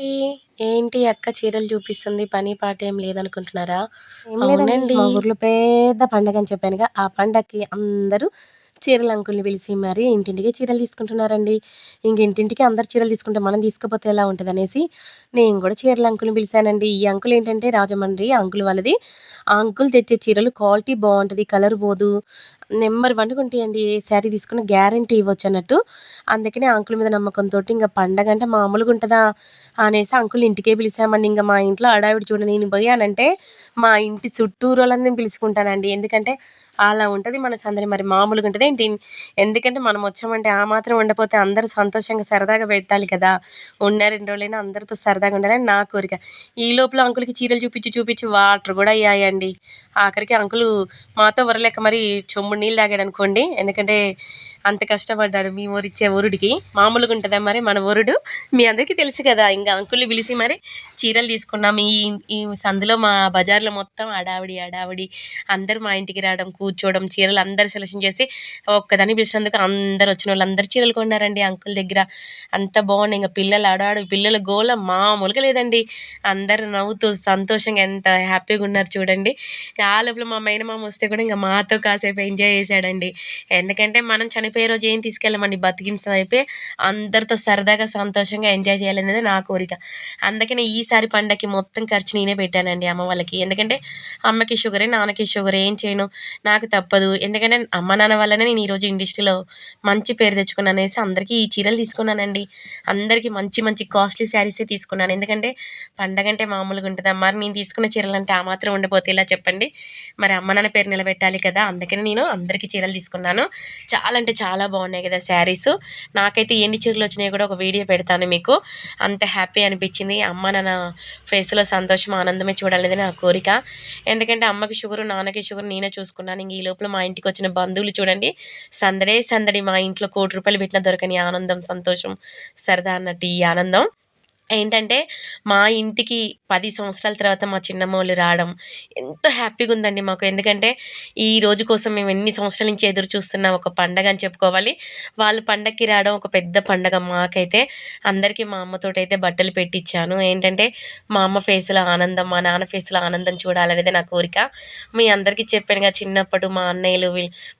అండి ఏంటి అక్క చీరలు చూపిస్తుంది? పని పాట ఏం లేదనుకుంటున్నారా? అవునండి. మా ఊర్లో పెద్ద పండగ అని చెప్పానుగా. ఆ పండగకి అందరూ చీరల అంకుల్ని పిలిచి మరి ఇంటింటికి చీరలు తీసుకుంటున్నారండి. ఇంక ఇంటింటికి అందరు చీరలు తీసుకుంటే మనం తీసుకుపోతే ఎలా ఉంటుంది అనేసి నేను కూడా చీరల అంకుల్ని పిలిచానండి. ఈ అంకుల్ ఏంటంటే రాజమండ్రి అంకుల్ వాళ్ళది. ఆ అంకుల్ తెచ్చే చీరలు క్వాలిటీ బాగుంటుంది కలర్ పోదు. నెంబర్ వన్ ఉంటాయండి ఏ శారీ తీసుకున్న గ్యారంటీ ఇవ్వచ్చు అన్నట్టు. అందుకనే అంకుల్ మీద నమ్మకంతో ఇంకా పండగ అంటే మామూలుగా ఉంటుందా అనేసి అంకుల్ ఇంటికే పిలిచామండి ఇంకా మా ఇంట్లో అడావిడి చూడండి నేను పోయానంటే మా ఇంటి చుట్టూరు వాళ్ళందరినీ పిలుచుకుంటానండి. ఎందుకంటే అలా ఉంటుంది మన సందడి. మరి మామూలుగా ఉంటుంది ఏంటి? ఎందుకంటే మనం వచ్చామంటే ఆ మాత్రం ఉండపోతే అందరూ సంతోషంగా సరదాగా పెట్టాలి కదా. ఉన్న రెండు రోజులైనా అందరితో సరదాగా ఉండాలని నా కోరిక. ఈ లోపల అంకుల్కి చీరలు చూపించి చూపించి వాటర్ కూడా అయ్యాయండి. ఆఖరికి అంకులు మాతో వరలేక మరి చొమ్ము నీళ్ళు తాగాడు అనుకోండి. ఎందుకంటే అంత కష్టపడ్డాడు మీ ఊరిచ్చే ఊరుడికి. మామూలుగా ఉంటుందా మరి మన ఊరుడు? మీ అందరికీ తెలుసు కదా ఇంకా అంకుల్ని పిలిచి మరి చీరలు తీసుకున్నాం. ఈ ఈ సందులో మా బజార్లో మొత్తం అడావిడి అడావిడి అందరూ మా ఇంటికి రావడం కూర్చోవడం చీరలు అందరూ సెలక్షన్ చేసి ఒక్కదాన్ని పిలిచినందుకు అందరు వచ్చిన వాళ్ళు అందరు చీరలు కొన్నారండి అంకుల్ దగ్గర. అంత బాగుంది. ఇంకా పిల్లలు ఆడాడు. పిల్లల గోల మామూలుగా లేదండి. అందరు నవ్వుతూ సంతోషంగా ఎంత హ్యాపీగా ఉన్నారు చూడండి. ఆ లోపల మా మేనమామ వస్తే కూడా ఇంకా మాతో కాసేపు ఎంజాయ్ చేశాడండి. ఎందుకంటే మనం చనిపోయే రోజు ఏం తీసుకెళ్ళమండి? బతికిన అందరితో సరదాగా సంతోషంగా ఎంజాయ్ చేయాలనేది నా కోరిక. అందుకనే ఈసారి పండగకి మొత్తం ఖర్చు నేనే పెట్టానండి అమ్మ వాళ్ళకి. ఎందుకంటే అమ్మకి షుగరే నాన్నకి షుగర్ ఏం చేయను? నాకు తప్పదు. ఎందుకంటే అమ్మ నాన్న వల్లనే నేను ఈరోజు ఇండస్ట్రీలో మంచి పేరు తెచ్చుకున్నాను అనేసి అందరికీ ఈ చీరలు తీసుకున్నానండి. అందరికీ మంచి మంచి కాస్ట్లీ శారీసే తీసుకున్నాను. ఎందుకంటే పండగ అంటే మామూలుగా ఉంటుందా. మరి నేను తీసుకున్న చీరలు అంటే ఆ మాత్రం ఉండిపోతే ఇలా చెప్పండి? మరి అమ్మ నాన్న పేరు నిలబెట్టాలి కదా అందుకని నేను అందరికీ చీరలు తీసుకున్నాను. చాలా అంటే చాలా బాగున్నాయి కదా శారీస్. నాకైతే ఎన్ని చీరలు వచ్చినాయో కూడా ఒక వీడియో పెడతాను మీకు. అంత హ్యాపీ అనిపించింది. అమ్మ నాన్న ఫేస్లో సంతోషం ఆనందమే చూడాలనేది నా కోరిక. ఎందుకంటే అమ్మకి షుగర్ నాన్నకి షుగర్ నేనే చూసుకున్నాను. ఇంక ఈ లోపల మా ఇంటికి వచ్చిన బంధువులు చూడండి. సందడే సందడి మా ఇంట్లో కోటి రూపాయలు పెట్టిన దొరకని ఆనందం సంతోషం సరదా అన్నట్టు ఈ ఆనందం. ఏంటంటే మా ఇంటికి పది సంవత్సరాల తర్వాత మా చిన్నమ్మ వాళ్ళు రావడం ఎంతో హ్యాపీగా ఉందండి మాకు. ఎందుకంటే ఈ రోజు కోసం మేము ఎన్ని సంవత్సరాల నుంచి ఎదురు చూస్తున్న ఒక పండగ అని చెప్పుకోవాలి. వాళ్ళు పండగకి రావడం ఒక పెద్ద పండగ మాకైతే. అందరికీ మా అమ్మతో అయితే బట్టలు పెట్టించాను ఏంటంటే మా అమ్మ ఫేస్లో ఆనందం మా నాన్న ఫేస్లో ఆనందం చూడాలనేది నా కోరిక. మీ అందరికీ చెప్పానుగా చిన్నప్పుడు మా అన్నయ్యలు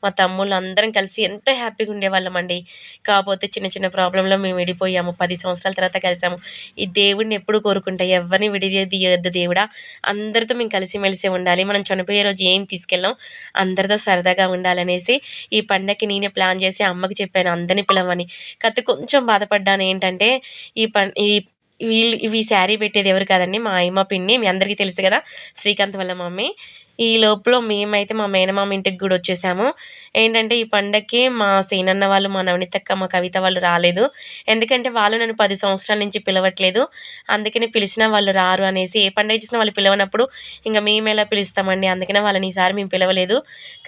మా తమ్ముళ్ళు అందరం కలిసి ఎంతో హ్యాపీగా ఉండేవాళ్ళమండి. కాకపోతే చిన్న చిన్న ప్రాబ్లంలో మేము విడిపోయాము. పది సంవత్సరాల తర్వాత కలిసాము. ఈ దేవుడిని ఎప్పుడు కోరుకుంటా? ఎవరిని విడిదీయద్దు దేవుడా? అందరితో మేము కలిసిమెలిసి ఉండాలి. మనం చనిపోయే రోజు ఏం తీసుకెళ్ళాం? అందరితో సరదాగా ఉండాలనేసి ఈ పండగకి నేనే ప్లాన్ చేసి అమ్మకి చెప్పాను అందరిని పిలవని కాకపోతే కొంచెం బాధపడ్డాను ఏంటంటే ఈ పం ఈ వీళ్ళు ఇవి శారీ పెట్టేది ఎవరు కాదండి? మా అమ్మ పిన్ని. మీ అందరికీ తెలుసు కదా శ్రీకాంత్ వాళ్ళ మమ్మీ. ఈ లోపల మేమైతే మా మేనమామ ఇంటికి కూడా వచ్చేసాము. ఏంటంటే ఈ పండక్కి మా సీనన్న వాళ్ళు మా నవనితక్క మా కవిత వాళ్ళు రాలేదు. ఎందుకంటే వాళ్ళు నన్ను పది సంవత్సరాల నుంచి పిలవట్లేదు. అందుకని పిలిచినా వాళ్ళు రారు అనేసి ఏ పండగ చేసినా వాళ్ళు పిలవనప్పుడు ఇంకా మేము ఎలా పిలుస్తామండి? అందుకనే వాళ్ళని ఈసారి మేము పిలవలేదు.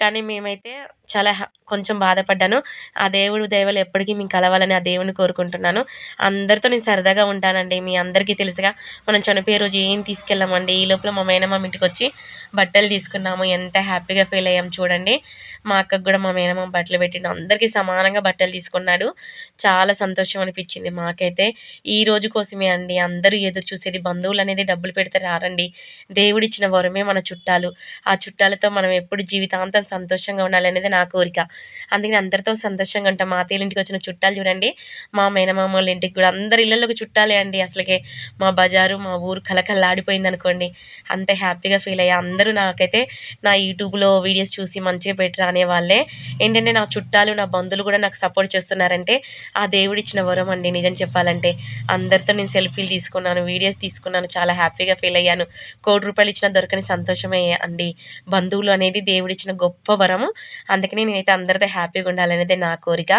కానీ మేమైతే చాలా కొంచెం బాధపడ్డాను. ఆ దేవుడు దేవలు ఎప్పటికీ మేము కలవాలని ఆ దేవుని కోరుకుంటున్నాను. అందరితో నేను సరదాగా ఉంటానండి. మీ అందరికీ తెలుసుగా మనం చనిపోయే రోజు ఏం తీసుకెళ్ళామండి? ఈ లోపల మా మేనమామ ఇంటికి వచ్చి బట్టలు తీసుకున్నాము. ఎంత హ్యాపీగా ఫీల్ అయ్యాం చూడండి. మా అక్కకు కూడా మా మేనమ్మ బట్టలు పెట్టిండు. అందరికీ సమానంగా బట్టలు తీసుకున్నాడు. చాలా సంతోషం అనిపించింది మాకైతే. ఈ రోజు కోసమే అండి. అందరూ ఎదురు చూసేది బంధువులు అనేది డబ్బులు పెడితే రారండి. దేవుడిచ్చిన వరమే మన చుట్టాలు. ఆ చుట్టాలతో మనం ఎప్పుడు జీవితాంతం సంతోషంగా ఉండాలనేది నా కోరిక. అందుకని అందరితో సంతోషంగా ఉంటాం. మా అత్తయ్య ఇంటికి వచ్చిన చుట్టాలు చూడండి. మా మేనమామల వాళ్ళ ఇంటికి కూడా అందరి ఇళ్ళలోకి చుట్టాలే అండి. అసలుకే మా బజారు మా ఊరు కలకల్లాడిపోయింది అనుకోండి. అంత హ్యాపీగా ఫీల్ అయ్యా. అందరూ నాకైతే నా యూట్యూబ్లో వీడియోస్ చూసి మంచిగా పెట్టరా అనే వాళ్ళే. ఏంటంటే నా చుట్టాలు నా బంధువులు కూడా నాకు సపోర్ట్ చేస్తున్నారంటే ఆ దేవుడిచ్చిన వరం అండి నిజం చెప్పాలంటే. అందరితో నేను సెల్ఫీలు తీసుకున్నాను వీడియోస్ తీసుకున్నాను చాలా హ్యాపీగా ఫీల్ అయ్యాను. కోటి రూపాయలు ఇచ్చిన దొరకని సంతోషమే అండి. బంధువులు అనేది దేవుడిచ్చిన గొప్ప వరము. అందుకని నేనైతే అందరితో హ్యాపీగా ఉండాలనేది నా కోరిక.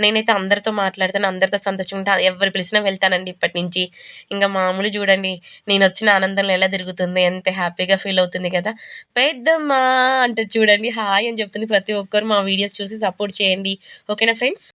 నేనైతే అందరితో మాట్లాడుతాను అందరితో సంతోషంగా ఎవరు పిలిచినా వెళ్తానండి ఇప్పటి నుంచి ఇంకా మామూలు చూడండి నేను వచ్చిన ఆనందంలో ఎలా తిరుగుతుంది ఎంత హ్యాపీగా ఫీల్ అవుతుంది కదా. పెద్దమ్మ అంటే చూడండి. హాయ్ అని చెప్తుంది ప్రతి ఒక్కరు. మా వీడియోస్ చూసి సపోర్ట్ చేయండి. ఓకేనా ఫ్రెండ్స్